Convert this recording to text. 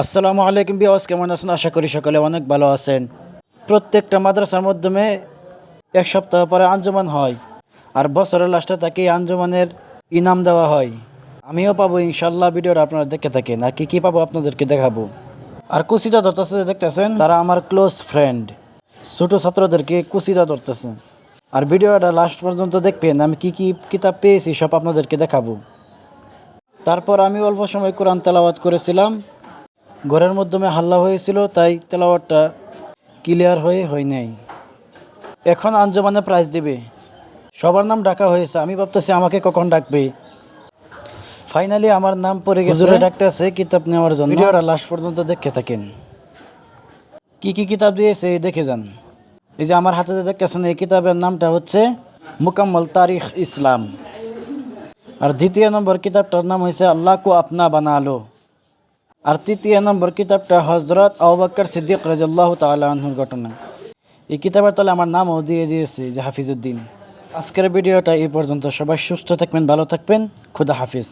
আসসালামু আলাইকুম বিয়াস কেমন আছেন? আশা করি সকলে অনেক ভালো আছেন। প্রত্যেকটা মাদ্রাসার মাধ্যমে এক সপ্তাহ পরে আঞ্জুমান হয় আর বছরের লাস্টে তাকে আঞ্জুমানের ইনাম দেওয়া হয়। আমিও পাবো ইনশাল্লাহ ভিডিওটা আপনারা দেখে থাকেন। আর কী কী পাবো আপনাদেরকে দেখাবো। আর কুসিদা ধরতেছে, দেখতেছেন? তারা আমার ক্লোজ ফ্রেন্ড ছোটো ছাত্রদেরকে কুসিদা ধরতেছে। আর ভিডিওটা লাস্ট পর্যন্ত দেখবেন। আমি কি কি কিতাব পেয়েছি সব আপনাদেরকে দেখাবো। তারপর আমি অল্প সময় কোরআন তেলাওয়াত করেছিলাম। ঘরের মাধ্যমে হাল্লা হয়েছিল তাই তেলাওয়াতটা ক্লিয়ার হয়ে হয় নাই। এখন আঞ্জুমানে প্রাইজ দিবে। সবার নাম ডাকা হয়েছে আমি ভাবতেছি আমাকে কখন ডাকবে। ফাইনালি আমার নাম পড়ে গেছে। হুজুরে ডাকতেছে কিতাব নেওয়ার জন্য। ভিডিওটা লাস্ট পর্যন্ত দেখে থাকেন। কি কি কিতাব দিয়েছে দেখে যান। এই যে আমার হাতে যে দেখতেছেন এই কিতাবের নামটা হচ্ছে মুকাম্মল তারিখ ইসলাম। আর দ্বিতীয় নম্বর কিতাবটার নাম হয়েছে আল্লাহ কো আপনা বানালো। আর তৃতীয় নম্বর কিতাবটা হজরত আবাক্কর সিদ্দিক রাজাল্লাহ তাল্লাহর ঘটনা। এই কিতাবের তলে আমার নামও দিয়ে দিয়েছে যে হাফিজুদ্দিন আজকের ভিডিওটা এই পর্যন্ত। সবাই সুস্থ থাকবেন, ভালো থাকবেন। খুদা হাফিজ।